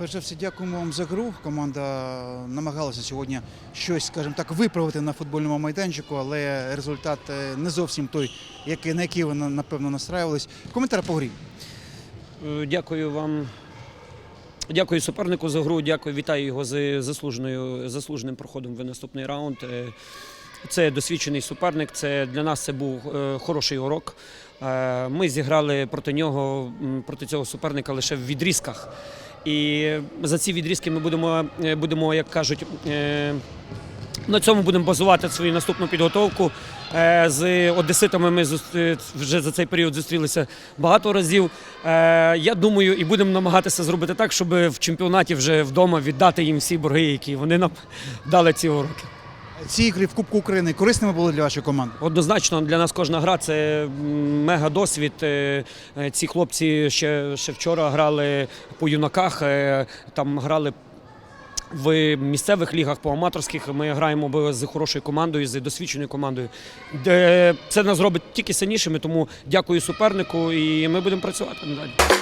Перш за все, дякуємо вам за гру. Команда намагалася сьогодні щось, скажімо так, виправити на футбольному майданчику, але результат е, не зовсім той, на який ви напевно настраювались. Коментар по грі. Е, Дякую вам. Дякую супернику за гру. Дякую, вітаю його з заслуженою, заслуженим проходом в наступний раунд. Е, Це досвідчений суперник. Це для нас це був хороший урок. Ми зіграли проти нього, проти цього суперника лише в відрізках. І за ці відрізки ми будемо, е, будемо як кажуть, е, на цьому будемо базувати свою наступну підготовку. Е, З одеситами ми вже за цей період зустрілися багато разів. Я думаю, і будемо намагатися зробити так, щоб в чемпіонаті вже вдома віддати їм всі борги, які вони нам дали ці уроки. Ці ігри в Кубку України корисними були для вашої команди. Однозначно для нас кожна гра це мега досвід. Е, Ці хлопці ще, ще вчора грали по юнаках, е, там грали. В місцевих лігах по аматорських ми граємо з хорошою командою, з досвідченою командою. Це нас робить тільки сильнішими. Тому дякую супернику, і ми будемо працювати надалі.